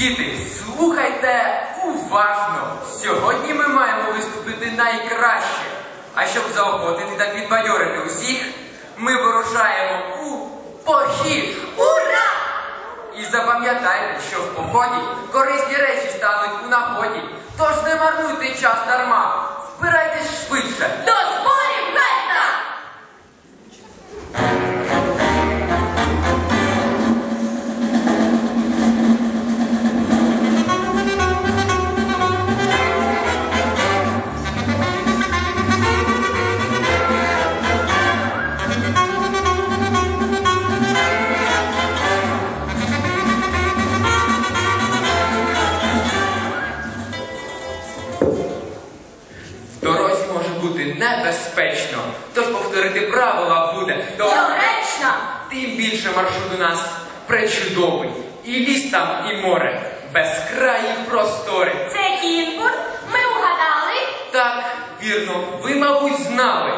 Діти, слухайте уважно! Сьогодні ми маємо виступити найкраще. А щоб заохотити та підбадьорити усіх, ми вирушаємо у похід. Ура! І запам'ятайте, що в поході корисні речі стануть у нагоді. Тож не марнуйте час дарма. Правила буде Доречно! Тим більше маршрут у нас пречудовий. І ліс там, і море, безкраї простори. Це Кінбурн. Ми угадали. Так, вірно, ви, мабуть, знали.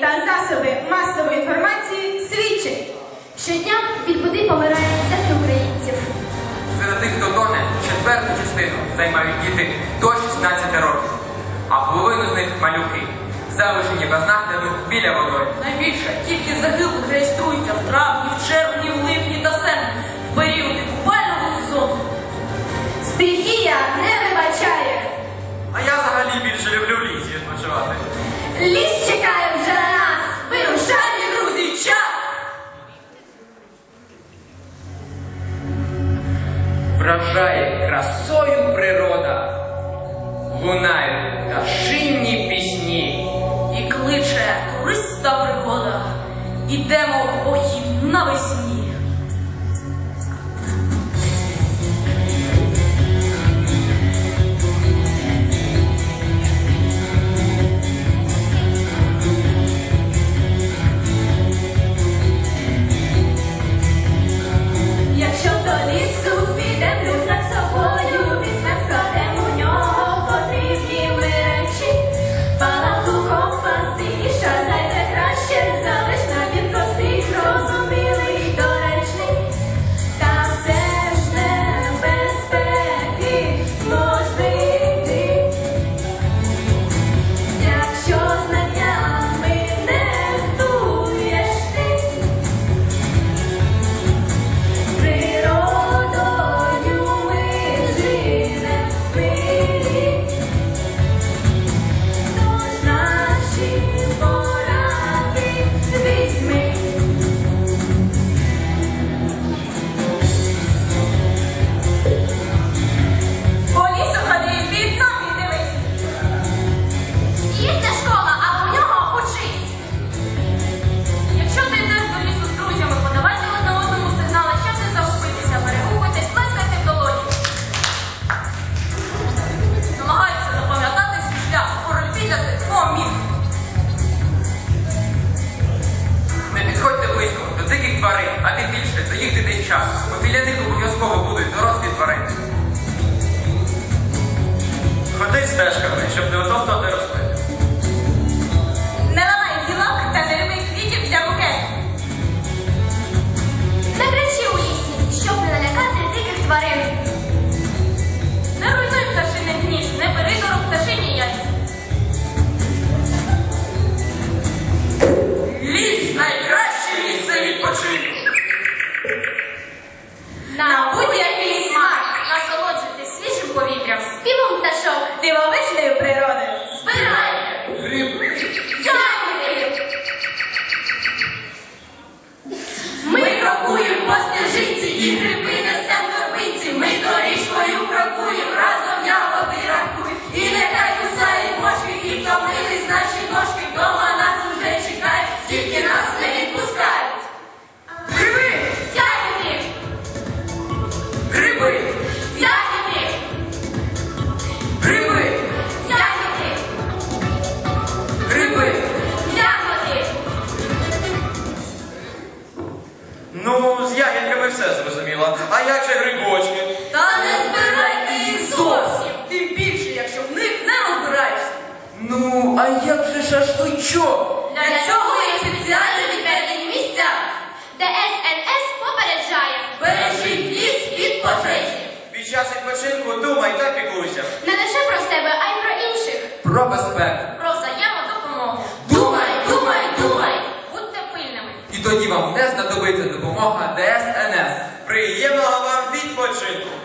Та засоби масової інформації свідчать. Щодня від води помирає десятки українців. Серед тих, хто тоне, четверту частину займають діти до 16 років, а половину з них малюки, залишені без нагляду біля водою. Найбільше тільки загиблих реєструється в травні, в червні, в липні та серпні в періоди купального сезону. Стихія не вибачає. А я взагалі більше люблю в лісі відпочивати. Ліс чекає зрозуміло. А як же грибочки? Та не збирайте їх зовсім. Тим більше, якщо в них не розбираєшся. Ну, а як же шашличок? Для цього є спеціально відведені місця. ДСНС попереджає. Бережіть ліс від пожежі. Під час відпочинку думай та піклуйся. Не лише про себе, а й про інших. Про безпеку. Про взаємодопомогу. Думай, думай, думай. Будьте пильними. І тоді вам не знадобиться допомога ДСНС. Приємного вам відпочинку!